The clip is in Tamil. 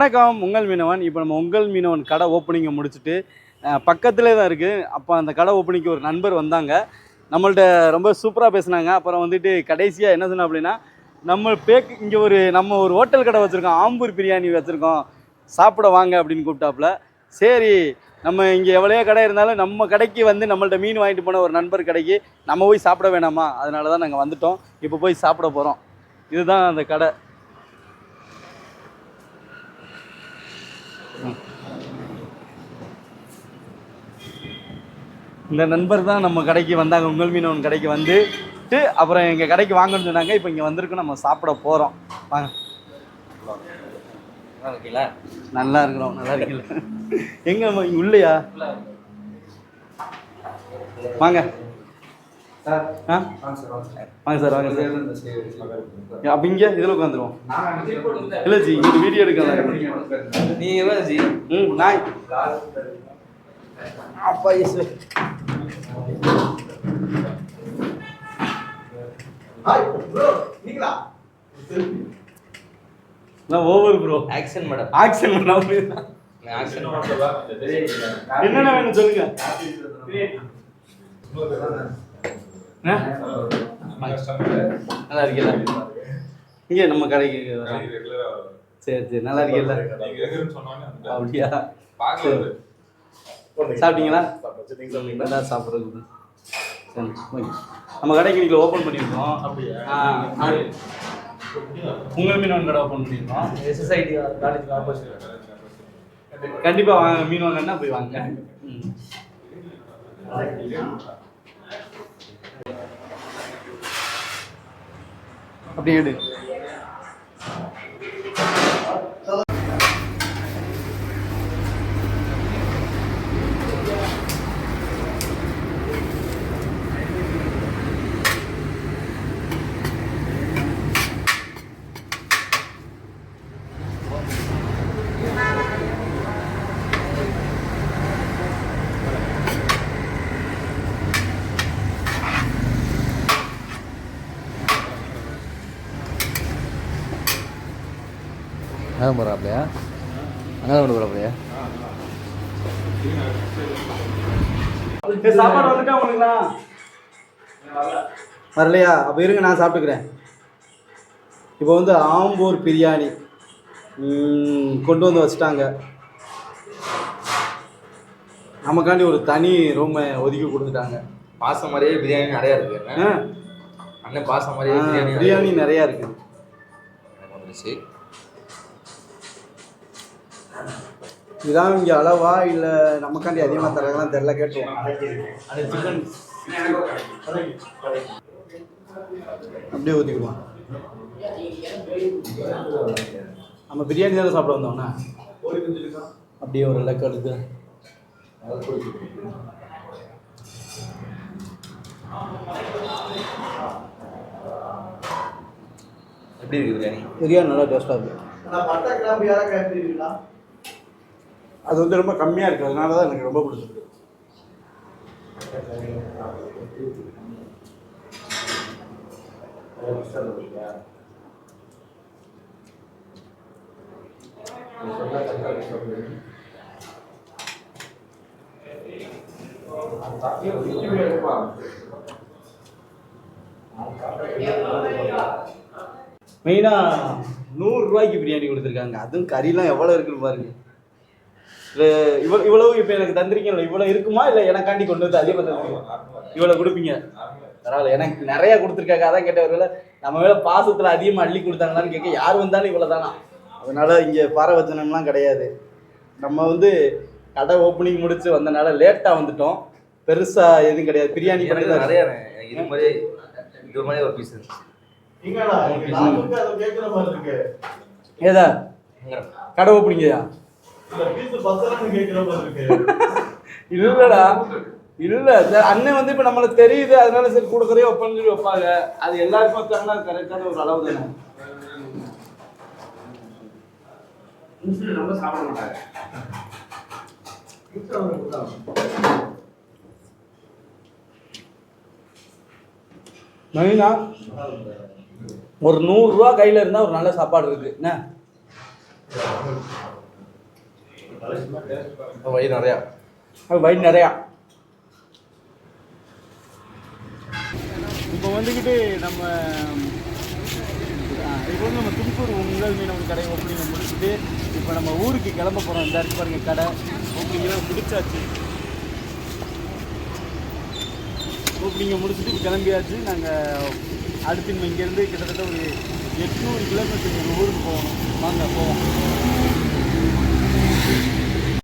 வணக்கம் உங்கள் மீனவன். இப்போ நம்ம உங்கள் மீனவன் கடை ஓப்பனிங்கை முடிச்சுட்டு பக்கத்துலேயே தான் இருக்குது அப்போ அந்த கடை ஓப்பனிங்க்கு ஒரு நண்பர் வந்தாங்க. நம்மள்ட்ட ரொம்ப சூப்பராக பேசினாங்க. அப்புறம் வந்துட்டு கடைசியாக என்ன சொன்னோம் அப்படின்னா நம்ம பேக் இங்கே ஒரு நம்ம ஒரு ஹோட்டல் கடை வச்சுருக்கோம். ஆம்பூர் பிரியாணி வச்சுருக்கோம். சாப்பிட வாங்க அப்படின்னு கூப்பிட்டாப்புல. சரி நம்ம இங்கே எவ்வளோ கடை இருந்தாலும் நம்ம கடைக்கு வந்து நம்மள்ட்ட மீன் வாங்கிட்டு போன ஒரு நண்பர் கடைக்கு நம்ம போய் சாப்பிட வேணாமா? அதனால தான் நாங்கள் வந்துட்டோம். இப்போ போய் சாப்பிட போகிறோம் இதுதான் அந்த கடை. இந்த நண்பர் தான் நம்ம கடைக்கு வந்தாங்க. உங்கள் மீனவன் கடைக்கு வந்துட்டு அப்புறம் எங்கள் கடைக்கு வாங்கன்னு சொன்னாங்க. இப்போ இங்கே வந்திருக்கோம். நம்ம சாப்பிட போகிறோம் வாங்க. இருக்கீங்களா? நல்லா இருக்கிறோம். நல்லா இருக்கீங்களா? எங்க இங்க உள்ளையா? வாங்க. ஆ? வாங்க சார் வாங்க சார். அப்போ இங்கே இதில் உட்காந்துருவோம். இல்லை ஜி இங்கே வீடியோ எடுக்கலாம் நீங்க எவ்வளவு ஜி? ம் நாய். அப்பா நான் over bro action madam action பண்ண ஆக்ஷன் என்னென்ன வேணும் சொல்லுங்க? நல்லா இருக்கீங்களா? இங்கே நம்ம கடைக்கு. சரி சரி. நல்லா இருக்கீங்களா? அப்படியா? சாப்பிட்டீங்களா? நல்லா சாப்பிட்றது சரி ஓகே. நம்ம கடைக்கு இன்னைக்கு ஓப்பன் பண்ணியிருக்கோம். உங்கள் மீனவன் கடை ஓப்பன் பண்ணியிருக்கோம் எஸ்எஸ்ஐடி காலேஜ் ஆப்போசிட் கண்டிப்பா வாங்க. மீன் வாங்கன்னா போய் வாங்க. ம். அப்படியே? அங்கே போகிறாப்லையா அங்கே கொண்டு போகிறாப்லையா வரலையா? அப்போ இருங்க நான் சாப்பிட்டுக்கிறேன். இப்போ வந்து ஆம்பூர் பிரியாணி. ம், கொண்டு வந்து வச்சுட்டாங்க. நமக்காண்டி ஒரு தனி ரூமை ஒதுக்கி கொடுத்துட்டாங்க. பாசம் மாதிரியே பிரியாணி நிறையா இருக்கு ஆ, அண்ணன் பாசம் மாதிரியே பிரியாணி பிரியாணி நிறையா இருக்குது எனக்கு வந்துருச்சு. இதான் இங்கே அளவா இல்லை நமக்காண்டி அதிகமாக தராங்களான்னு தெரில கேட்டுருவோம். அப்படியே ஊற்றிக்குவோம் நம்ம பிரியாணி தானே சாப்பிட வந்தோம்னா? அப்படியே ஒரு லக்கு எடுத்து. எப்படி இருக்கு பிரியாணி? பிரியாணி நல்லா டேஸ்ட்டாக இருக்குது அது வந்து ரொம்ப கம்மியாக இருக்குது அதனால தான் எனக்கு ரொம்ப பிடிச்சிருக்கு. மெயினாக நூறுரூவாய்க்கு பிரியாணி கொடுத்துருக்காங்க. அதுவும் கறிலாம் எவ்வளோ இருக்குன்னு பாருங்க. இல்லை இவ்வளோ இவ்வளவு இப்போ எனக்கு தந்திருக்கீங்களா இவ்வளோ இருக்குமா? இல்லை எனக்காண்டி கொண்டு வந்து அதிகமாக தந்துருக்கீங்க இவ்வளோ கொடுப்பீங்க? பரவாயில்ல எனக்கு நிறையா கொடுத்துருக்காங்க. அதான் கேட்டவர்கள நம்ம மேலே பாசத்தில் அதிகமாக அள்ளி கொடுத்தாங்களான்னு கேட்க யார் வந்தாலும் இவ்வளோ தானா அதனால் இங்கே பாரவச்சனம்லாம் கிடையாது. நம்ம வந்து கடை ஓப்பனிங் முடிச்சு வந்தனால லேட்டாக வந்துட்டோம். பெருசாக எதுவும் கிடையாது. பிரியாணி பண்ணி நிறைய இது மாதிரியே இது மாதிரியே ஒரு பீஸ் ஏதா? கடை ஓப்பனிங்கயா இல்லடா. இல்ல சார் அண்ணன் வந்து இப்ப நம்மளுக்கு தெரியுது அதனால சரி கொடுக்கறே வைப்பேன்னு சொல்லி வைப்பாங்க. அது எல்லாருக்கும் வச்சாங்கன்னா அது கரெக்டான ஒரு அளவு தானே. சாப்பிட மாட்டாங்க. மெயினா ஒரு நூறுரூவா கையில் இருந்தால் ஒரு நல்ல சாப்பாடு இருக்கு. என்ன? வயிறு நிறையா. வயிறு நிறையா. இப்போ வந்துக்கிட்டு நம்ம இப்போ வந்து நம்ம தும்கூர் உங்கள் மீனவன் கடை ஓப்பனிங்கை முடிச்சுட்டு இப்போ நம்ம ஊருக்கு கிளம்ப போகிறோம் இந்த இருக்கு பாருங்க கடை. ஓப்பனிங்லாம் முடிச்சாச்சு. ஓப்பனிங்கை முடிச்சுட்டு கிளம்பியாச்சு. நாங்கள் அடுத்து நம்ம இங்கேருந்து கிட்டத்தட்ட ஒரு எட்நூறு கிலோமீட்டர் எங்கள் ஊருக்கு போகணும். வாங்க போவோம்.